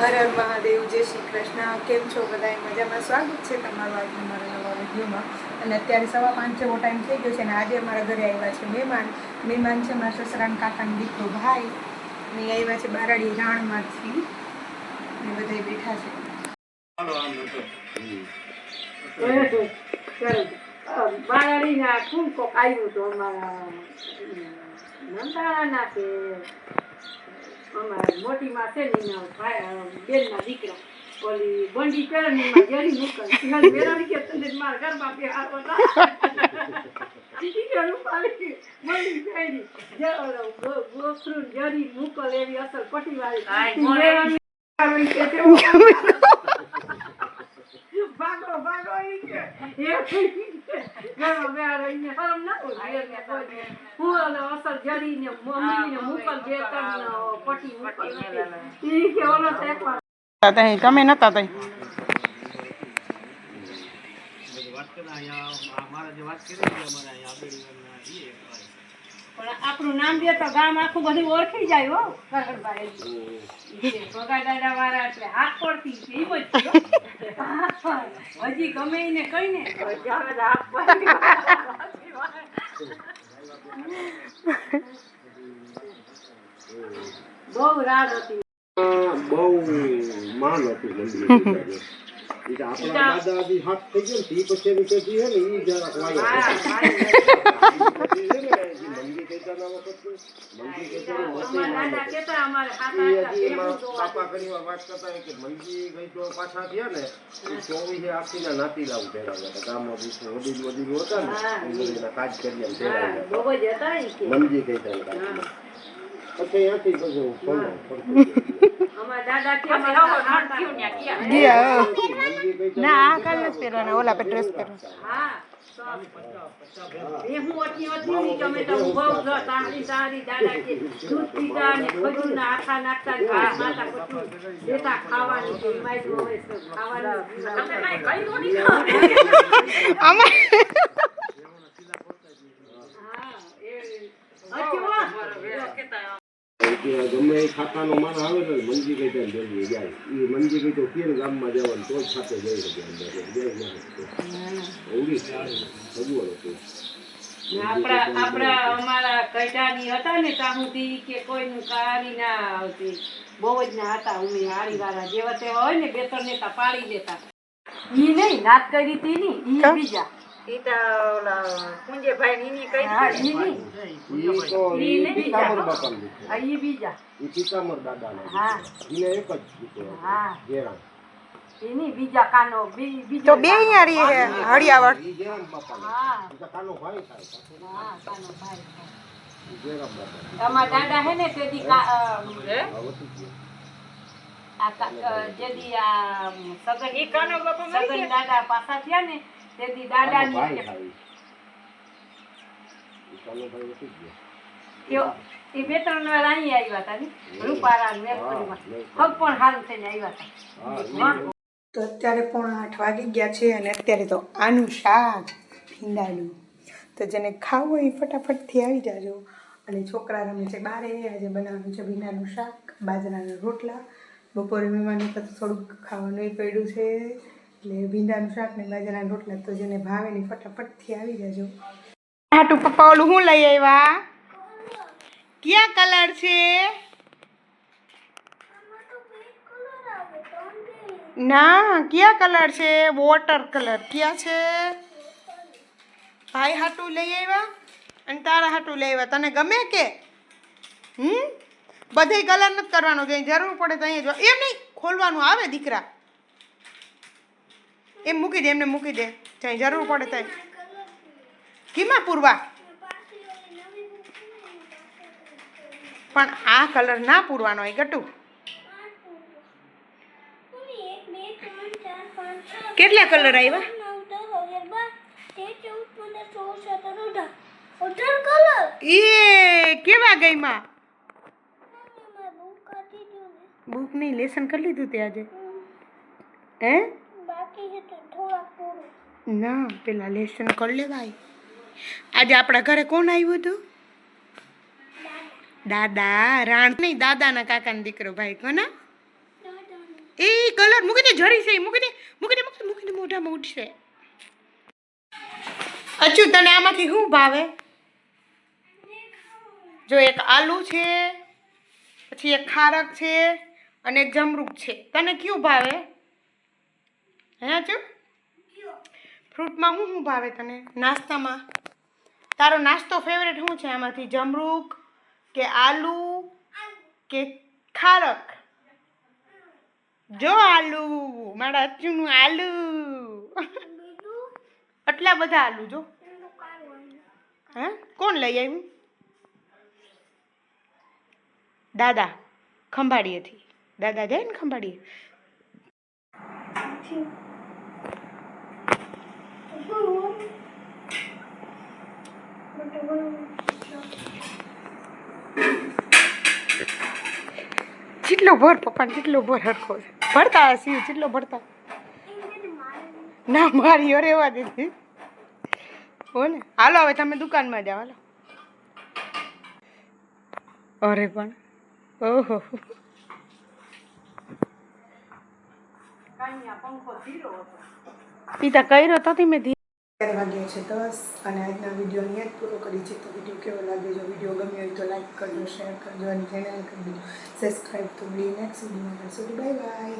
હર હર મહાદેવ જય શ્રી કૃષ્ણ. કેમ છો બધા મજામાં? સ્વાગત છે તમારું આજના મારા નવા વિડીયોમાં. અને અત્યારે સવા પાંચ જેવો ટાઈમ થઈ ગયો છે અને આજે અમારા ઘરે આવ્યા છે મહેમાન. મહેમાન છે મારા સસરાન કાકાનો દીકરો ભાઈ. અને આવ્યા છે બારાડી રાણમાંથી. અને બધા બેઠા છે. બારાડીના ખૂબ કોક આવ્યું હતું અમારા કે અમારા મોટીમાં છે ને એના ભાઈ દીકરા. ઓલી બંડી જરી કે તને મારા જરી મૂકલ એવી અસર કે તે ભાગો ભાગો એ ઘરમાં બેહાડો ઈને શરમ ના હોય હું અસર જરીને મમ્મીને મૂકલ જે તન પટી મૂકલ. ઈ કે ઓલો તો એકવાર તમે નતા તઈ? પણ આપણું નામ દે તો ગામ આખું બધું ઓળખી જાય હો. કરણભાઈ દાદા વાળા એટલે હાથ પડતી છે એમ જ. હજી ગમે એને કઈ ને બહુ રાડ હતી. બહુ માન હતું મંદિર આપણા દાદા હાથ થઈ ગયો ને પછી એની હે ને એ જરાક ને વાત કરતા કે મંજી ગઈ તો પાછા થયા ને ચોવીસે નાતી નાતીલાઓ ભેળાવ્યા હતા કાજ કરી હા, ભેળાવ્યા હતા. પછી ત્યાંથી બધું. અમારા અમારા કહેતા ના આ કાલ નથી પહેરવાના ઓલા પે ડ્રેસ પહેરવા ગમે એ ખાતાનો માણ આવે ને મંજી કઈ ત્યાં જલ્દી જાય. એ મંજી કઈ તો કેર ગામમાં જવાનું તો જ ખાતે જઈ શકે અંદર બે ના. સગવડ હતી. આપણા આપણા અમારા કૈડાની હતા ને સુધી કે કોઈનું કાળી ના આવતી. બહુ જ ના હતા ઉમી હારી વાળા જેવા તેવા હોય ને બે ત્રણ નેતા પાડી દેતા. ઈ નહીં નાત કરી હતી ની ઈ બીજા. ઈ તો ઈ ઈ નહીં પિતામર બીજા. બાપા ની આ ઈ બીજા. ઈ પિતામર દાદાનો હા. એને એક જ દીકરો હા. જેરામ. એની બીજા કાનો બી- બીજો તો બે અહીંયા રહી હે હળિયાવળ જેરામ. હા. કાનો ભાઈ થાય હા કાનો ભાઈ થાય. તમારા દાદા હે ને તેથી જેદી આ સગન સગન દાદા પાછા થયા ને તેથી દાદા દાદાની ભાઈ કે- થાય. ઈ કાનો ભાઈ વધી ગયો. એ બે ત્રણ વાર અહીં આવ્યા હતા ને? રૂપારા ને પગ પણ સારું થઈને આવ્યા હતા. તો. અત્યારે પોણા આઠ વાગી ગયા છે અને અત્યારે તો આનું શાક ભીંડાનું. તો જેને ખાવું હોય ફટાફટથી આવી જાજો. અને છોકરા રમે છે બારે આજે બનાવવાનું છે ભીંડાનું શાક બાજરાના રોટલા. બપોરે મહેમાન હતા તો થોડુંક ખાવાનું એ પડ્યું છે. એટલે ભીંડાનું શાક ને બાજરાના રોટલા તો જેને ભાવે ને ફટાફટથી આવી જાજો. હાટુ પપ્પા ઓલું શું લઈ આવ્યા? ક્યાં કલર છે? ના, કયા કલર છે? Water colour. કયા છે? ભાઈ હાટું લઈ આવ્યા? અને તારા હાટું લઈ આવ્યા. તને ગમે કે? હમ? બધે કલર નથી કરવાનો. જો જરૂર પડે તો અહીંયા જો એમ નહીં, ખોલવાનું આવે દીકરા. એમ મૂકી દે, એમને મૂકી દે. જ્યાં જરૂર પડે ત્યાં. કીમાં પૂરવા? પણ આ કલર ના પૂરવાનો હોય ગટુ. કેટલા કલર આવ્યા એ કેવા ગઈમાં બુક નહીં લેસન કરી લીધું તે આજે. હે? ના પેલા લેસન કરી લેવાય. આજે આપણા ઘરે કોણ આવ્યું હતું? દાદા રાણ. નહીં દાદાના કાકાનો દીકરો ભાઈ કોના કર મૂકી દે જરી છે મૂકી દે મૂકી દે મૂકી મૂકી દે મોઢામાં ઉઠશે અચુ તને આમાંથી શું ભાવે? જો એક આલુ છે પછી એક ખારક છે અને એક જમરૂક છે. તને કયું ભાવે? હે અચુ ફ્રૂટમાં શું શું ભાવે તને? નાસ્તામાં? તારો નાસ્તો ફેવરેટ શું છે? આમાંથી જમરૂક કે આલુ કે ખારક? જો આલુ, મારા અચ્છુનું આલુ. આટલા બધા આલુ જો. હે? કોણ લઈ આવ્યું? દાદા, ખંભાળીએથી. દાદા જાય ને ખંભાળીએ? જેટલો ભર પપ્પા જેટલો ભર હરખો છે. ભરતા હશે જેટલો ભરતા. ના મારી રેવા દીધી. હો ને? હાલો હવે તમે દુકાનમાં જાઓ હાલો. અરે પણ ઓહો. પિતા કર્યો તો ધીમે અત્યારે વાગ્યો છે દસ અને આજના વીડિયો અહીંયા જ પૂરો કરી છે તો વીડિયો કેવો લાગ્યો? જો વીડિયો ગમ્યો હોય તો લાઈક કરજો શેર કરજો અને ચેનલ કરી દેજો. સબસ્ક્રાઈબ તો બી નેક્સ્ટ વિડીયોમાં મળશું બાય બાય